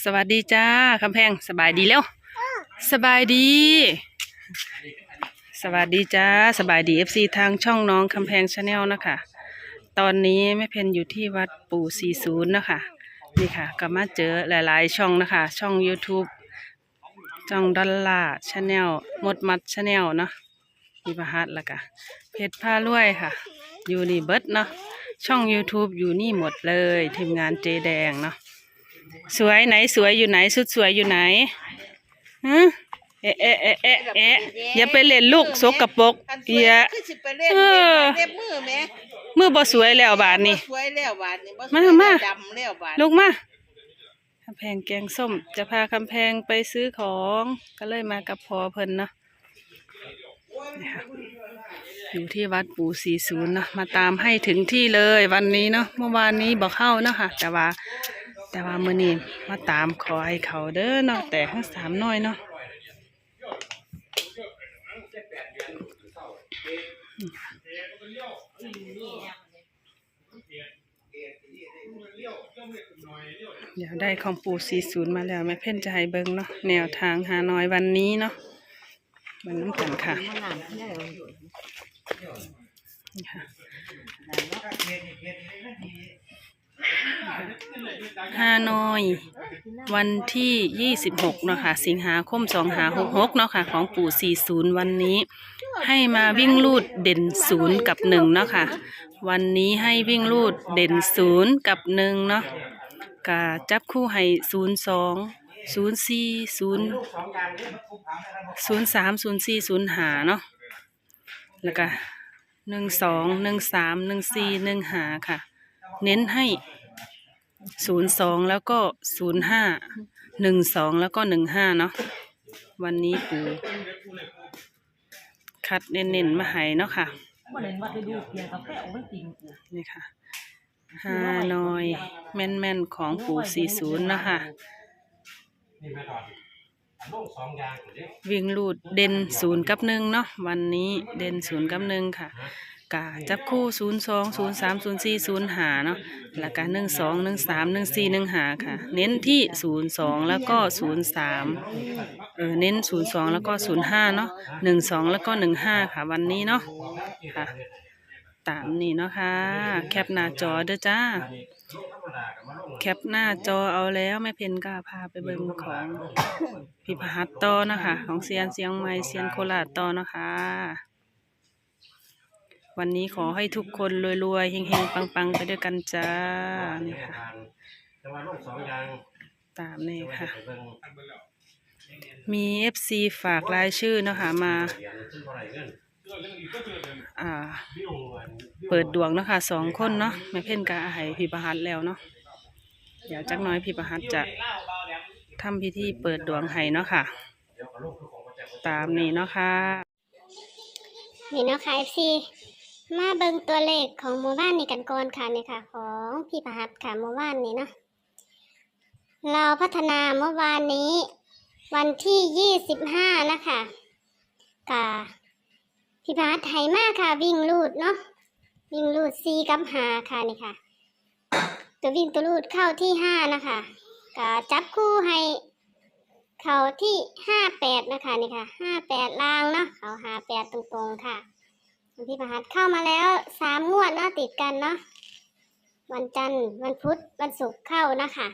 สวัสดีจ้าคำแพงสบายดีแล้ว สบายดี สวัสดีจ้าสบายดีเอฟซีทางช่องน้องคำแพงชาแนลนะคะ ตอนนี้แม่เพนอยู่ที่วัดปู่ศรีศูนย์นะคะ นี่ค่ะก็มาเจอหลาย ๆ ช่องนะคะ ช่อง YouTube ช่องดอลลาชาแนลมดมัดชาแนลเนาะมีประหัสล้วก็เพชรผ้ารวยค่ะ อยู่นี่เบิร์ดเนาะช่อง YouTube อยู่นี่หมดเลยทีมงานเจแดงเนาะ สวยไหนสวยอยู่ไหนสุดสวยอยู่ไหนฮะเอะเอะเอะเอะเอะอย่าไปเล่นลูกสกปรกคันสเอีวยยคือสิไปเล่นเออเล็บมือแหม่มือบ่สวยแล้วบาดนี้บ่สวยแล้วบาดนี้บ่สวยมาแล้วมาดำแล้วบาดลูกมาคำแพงแกงส้ม จะพาคำแพงไปซื้อของก็เลยมากับพอเพิ่นเนาะนี่ค่ะอยู่ที่วัดปู่ศรีศูนย์เนาะมาตามให้ถึงที่เลยวันนี้เนาะเมื่อวานนี้บอกเข้าเนาะค่ะ แต่ว่า แต่ว่ามื้อนี้มาตามขอให้เขาเด้อเนาะแต่ทั้งสามน้อยเนาะเดี๋ยวได้ของปู่สี่ศูนย์มาแล้วแม่เพ่นจะให้เบิ้งเนาะแนวทางหาน้อยวันนี้เนาะมันน้ำกันค่ะค่ะ ฮานอย วันที่ยี่สิบหกเนาะค่ะ สิงหาคมสองหาหกเนาะค่ะ ของปู่สี่ศูนย์วันนี้ ให้มาวิ่งลูดเด่นศูนย์กับหนึ่งเนาะค่ะ วันนี้ให้วิ่งลูดเด่นศูนย์กับหนึ่งเนาะกะจับคู่ให้ศูนย์สองศูนย์สี่ศูนย์ศูนย์สามศูนย์สี่ศูนย์หาเนาะแล้วก็หนึ่งสองหนึ่งสามหนึ่งสี่หนึ่งหาค่ะ เน้นให้ศูนย์สองแล้วก็ศูนย์ห้าหนึ่งสองแล้วก็หนึ่งห้าเนาะวันนี้ปูคัดเน้นๆมาให้เนาะค่ะนี่ค่ะฮานอยแม่นๆของปูสี่ศูนย์นะคะวิ่งลูดเด่นศูนย์กับหนึ่งเนาะวันนี้เด่นศูนย์กับหนึ่งค่ะ กะจับคู่ศูนย์สองศูนย์สามศูนย์สี่ศูนย์หาเนาะแล้วก็หนึ่งสองหนึ่งสามหนึ่งสี่หนึ่งหาค่ะ เน้นที่ศูนย์สองแล้วก็ศูนย์สามเออเน้นศูนย์สองแล้วก็ศูนย์ห้าเนาะหนึ่งสองแล้วก็หนึ่งห้าค่ะ วันนี้เนาะค่ะ ตามนี้เนาะค่ะ แคปหน้าจอเด้อจ้า แคปหน้าจอเอาแล้วแม่เพนก็พาไปเบิ่งของพิพหัตต่อนะคะของเซียนเสียงใหม่เซียนโคราชต่อนะคะ วันนี้ขอให้ทุกคนรวยๆเฮงๆ ปังๆ ไปด้วยกันจ้านี่ค่ะแต่ว่าโลกสองอย่างตามนี่ค่ะ มีเอฟซีฝากรายชื่อเนาะคะมาเหรียญซึ่งเท่าไหร่เงินอ่า เปิดดวงเนาะคะสองคนเนาะแม่เพ่นกาให้พิพหัตแล้วเนาะเดี๋ยวจักน้อยพิพหัตจะทำพิธีเปิดดวงให้เนาะค่ะเดี๋ยวเอาโลกคือของประตามนี้เนาะค่ะนี่เนาะค่ะ FC มาเบิ่งตัวเลขของหมู่บ้านนี้กันก่อนค่ะนี่ค่ะ ของพี่ประหัตค่ะหมู่บ้านนี้เนาะเราพัฒนาเมื่อวานนี้ วันที่25นะคะกะพี่ประหัตไทยมากค่ะ วิ่งลูดเนาะวิ่งลูดซีกับหาค่ะนี่ค่ะ ตัววิ่งตัวลูดเข้าที่5นะคะกะจับคู่ให้เขาที่ห้าแปดนะคะนี่ค่ะห้าแปดล่างเนาะเขาหาแปดตรงๆค่ะ พี่ประหัสเข้ามาแล้วสามงวดเนาะติดกันเนาะวันจันทร์วันพุธวันศุกร์เข้านะคะ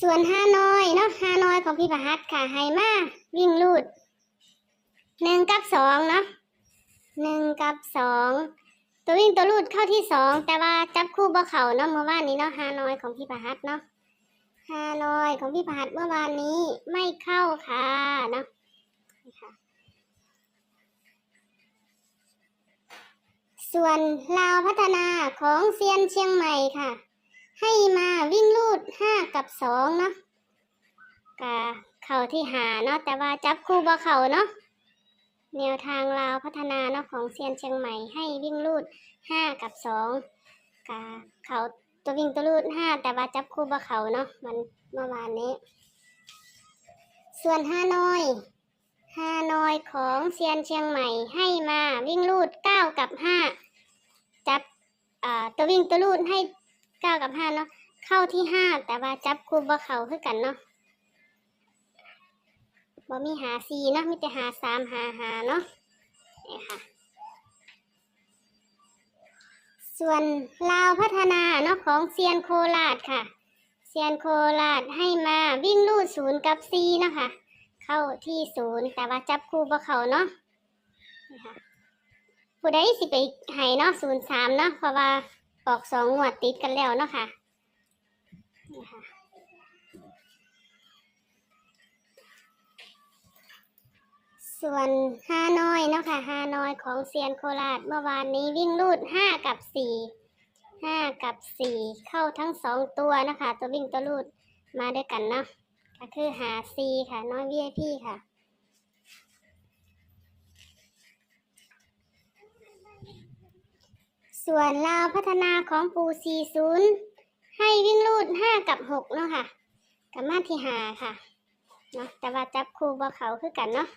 ส่วนห้าน้อยเนาะห้าน้อยของพี่ประหัสค่ะไฮมาวิ่งลูดหนึ่งกับสองเนาะหนึ่งกับสองตัววิ่งตัวลูดเข้าที่สองแต่ว่าจับคู่บ่เขาเนาะเมื่อวานนี้เนาะห้าน้อยของพี่ประหัสเนาะฮานอยของพี่พัดเมื่อวานนี้ไม่เข้าค่ะเนาะค่ะ ส่วนลาวพัฒนาของเซียนเชียงใหม่ค่ะ ให้มาวิ่งลูดห้ากับสองเนาะกะเข่าที่หาเนาะแต่ว่าจับคู่บ่เข่าเนาะแนวทางลาวพัฒนาเนาะของเซียนเชียงใหม่ให้วิ่งลูดห้ากับสองกะเข่าตัววิ่งตัวลูดห้าแต่ว่าจับคู่บ่เข่าเนาะมันเมื่อวานนี้ ส่วนห้าน้อยห้าน้อยของเซียนเชียงใหม่ให้มาวิ่งลูดเก้ากับห้า อ่าตัววิ่งตัวลูดให้เก้ากับห้าเนาะเข้าที่ห้าแต่ว่าจับคู่บ่เขาคือกันเนาะบ่มีหาสี่เนาะมีแต่หาสามหาหาเนาะนี่ค่ะ ส่วนลาวพัฒนาเนาะของเซียนโคราชค่ะเซียนโคราชให้มาวิ่งลูดศูนย์กับซีเนาะค่ะ เข้าที่ศูนย์แต่ว่าจับคู่บ่เขาเนาะ ผู้ใดสิไปให้เนาะศูนย์สามเนาะเพราะว่าออกสองงวดติดกันแล้วเนาะค่ะนี่ค่ะส่วนฮานอยเนาะค่ะฮานอยของเซียนโคราชเมื่อวานนี้วิ่งลูดห้ากับสี่ห้ากับสี่เข้าทั้งสองตัวนะคะ ตัววิ่งตัวลูดมาด้วยกันเนาะก็คือหาซีค่ะ น้อยวีไอพีค่ะ ส่วนลาวพัฒนาของปูสี่ศูนย์ให้วิ่งลูดห้ากับหกเนาะค่ะกับมาที่หาค่ะเนาะแต่ว่าจับคู่บ่เขาคือกันเนาะ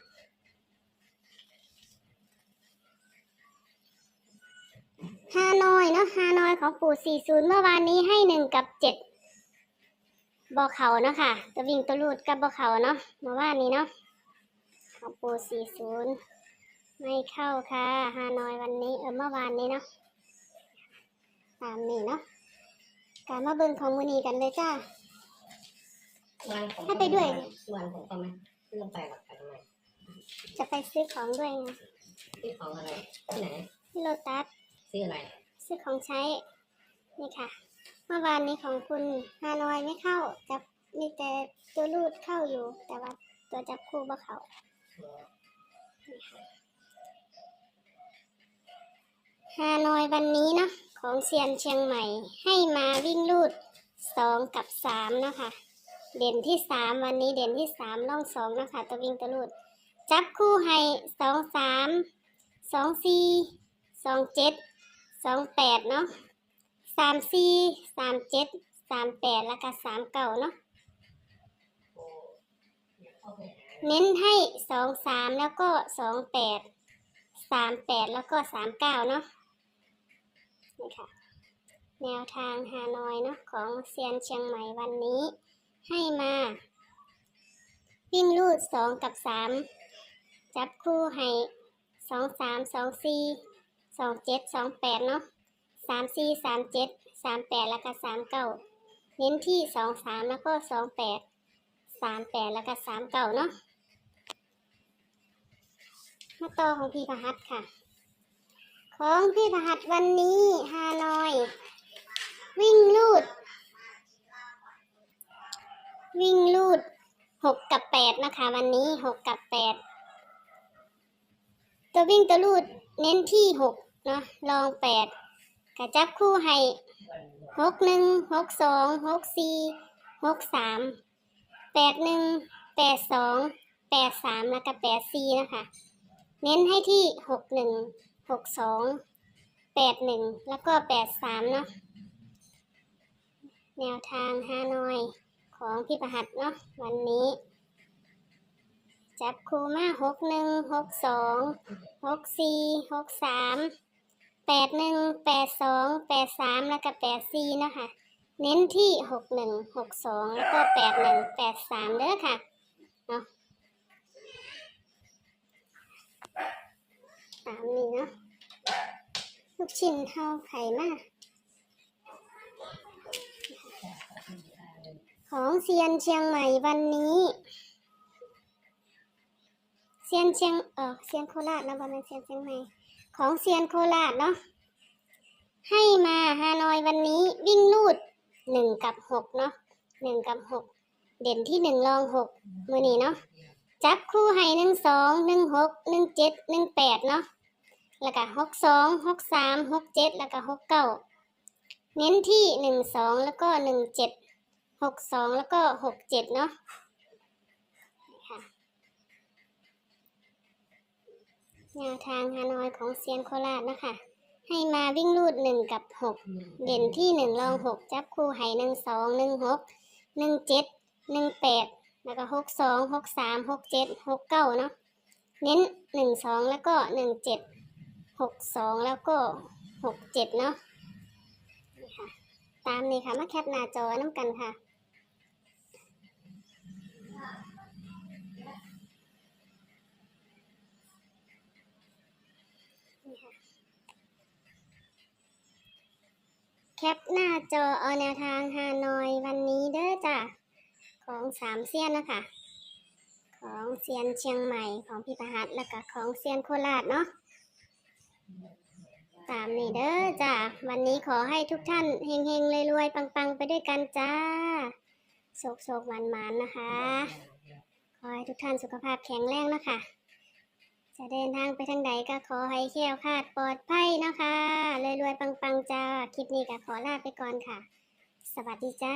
ฮานอยเนาะฮานอยของปู่40 เมื่อวานนี้ให้หนึ่งกับเจ็ดบอเขาเนาะค่ะตัววิ่งตัวลูดกับบอเขาเนาะเมื่อวานนี้เนาะของปู่40 ไม่เข้าค่ะฮานอยวันนี้เออเมื่อวานนี้เนาะ ตามนี้เนาะการมาเบิ่งของมือนีกันเลยจ้าวันของให้ไปด้วยวันของเขาไหมเรื่องไปหรอกไปทำไมจะไปซื้อของด้วยไงซื้อของอะไรที่ไหนที่โลตัสซื้ออะไรซื้อของใช้ นี่ค่ะ เมื่อวานนี้ของคุณฮานอยไม่เข้าจับมีแต่ตัวรูดเข้าอยู่ แต่ว่าตัวจับคู่บ่เข้า ฮานอยวันนี้เนาะของเซียนเชียงใหม่ให้มาวิ่งลูดสองกับสามเนาะคะ เด่นที่สามวันนี้เด่นที่สามล่องสองนะคะ ตัววิ่งตัวรูด จับคู่ให้สองสามสองสี่สองเจ็ดสองแปดเนาะสามสี่สามเจ็ดสามแปดแล้วก็สามเก้าเนาะเน้นให้สองสามแล้วก็สองแปดสามแปดแล้วก็สามเก้าเนาะ นี่ค่ะ แนวทางฮานอยเนาะของเซียนเชียงใหม่วันนี้ ให้มา วิ่งลูดสองกับสามจับคู่ให้สองสามสองสี่สองเจ็ดสองแปดเนาะสามสี่สามเจ็ดสามแปดแล้วก็สามเก้าเน้นที่สองสามแล้วก็สองแปดสามแปดแล้วก็สามเก้าเนาะมาต่อของพี่พหัสค่ะ ของพี่พหัสวันนี้ฮานอย วิ่งลูด วิ่งลูดหกกับแปดนะคะ วันนี้หกกับแปดตัววิ่งตัวลูดเน้นที่หกเนาะลองแปดกระจับคู่ให้หกหนึ่งหกสองหกสี่หกสามแปดหนึ่งแปดสองแปดสามแล้วก็แปดสี่นะคะ เน้นให้ที่หกหนึ่ง หกสองแปดหนึ่งแล้วก็แปดสามเนาะแนวทางฮานอยของพี่ประหัดเนาะวันนี้ จับคู่มาหกหนึ่งหกสองหกสี่หกสามแปดหนึ่งแปดสองแปดสามแล้วก็แปดสี่นะคะเน้นที่หกหนึ่งหกสองแล้วก็แปดหนึ่งแปดสามเด้อค่ะเนาะ ตามนี้เนาะลูกชิ้นเท่าไข่มาก ของเซียนเชียงใหม่วันนี้เซียนเชียงเออเซียนโคราชนะบอลเซียนเชียงใหม่ของเซียนโคราชเนาะให้มาฮานอยวันนี้วิ่งลูดหนึ่งกับหกเนาะหนึ่งกับหกเด่นที่หนึ่งรองหกมือนี้เนาะจับคู่ให้หนึ่งสองหนึ่งหกหนึ่งเจ็ดหนึ่งแปดเนาะ แล้วก็หกสองหกสามหกเจ็ดแล้วก็หกเก้าเน้นที่หนึ่งสองแล้วก็หนึ่งเจ็ดหกสองแล้วก็หกเจ็ดเนาะค่ะแนวทางฮานอยของเซียนโคราชนะคะ ให้มาวิ่งลูดหนึ่งกับหกเด่นที่หนึ่งรองหกจับคู่ให้หนึ่งสองหนึ่งหกหนึ่งเจ็ดหนึ่งแปดแล้วก็หกสองหกสามหกเจ็ดหกเก้าเนาะเน้นหนึ่งสองแล้วก็หนึ่งเจ็ด หกสองแล้วก็หกเจ็ดเนาะนี่ค่ะตามนี่ค่ะมาแคปหน้าจอน้ำกันค่ะนี่ค่ะแคปหน้าจอเอาแนวทางฮานอยวันนี้เด้อจ้ะของสามเซียนนะคะ ของเซียนเชียงใหม่ของพี่ประหัตแล้วก็ของเซียนโคราชเนาะ ตามนี่เด้อจ้ะวันนี้ขอให้ทุกท่านเฮงเฮงๆรวยๆปังๆ ไปด้วยกันจ้าโศกโศกหวานหานนะคะ ขอให้ทุกท่านสุขภาพแข็งแรงนะคะ จะเดินทางไปทางใดก็ขอให้แคล้วคาดปลอดภัยนะคะรวยๆปังๆจ้าคลิปนี้ก็ขอลาไปก่อนค่ะ สวัสดีจ้า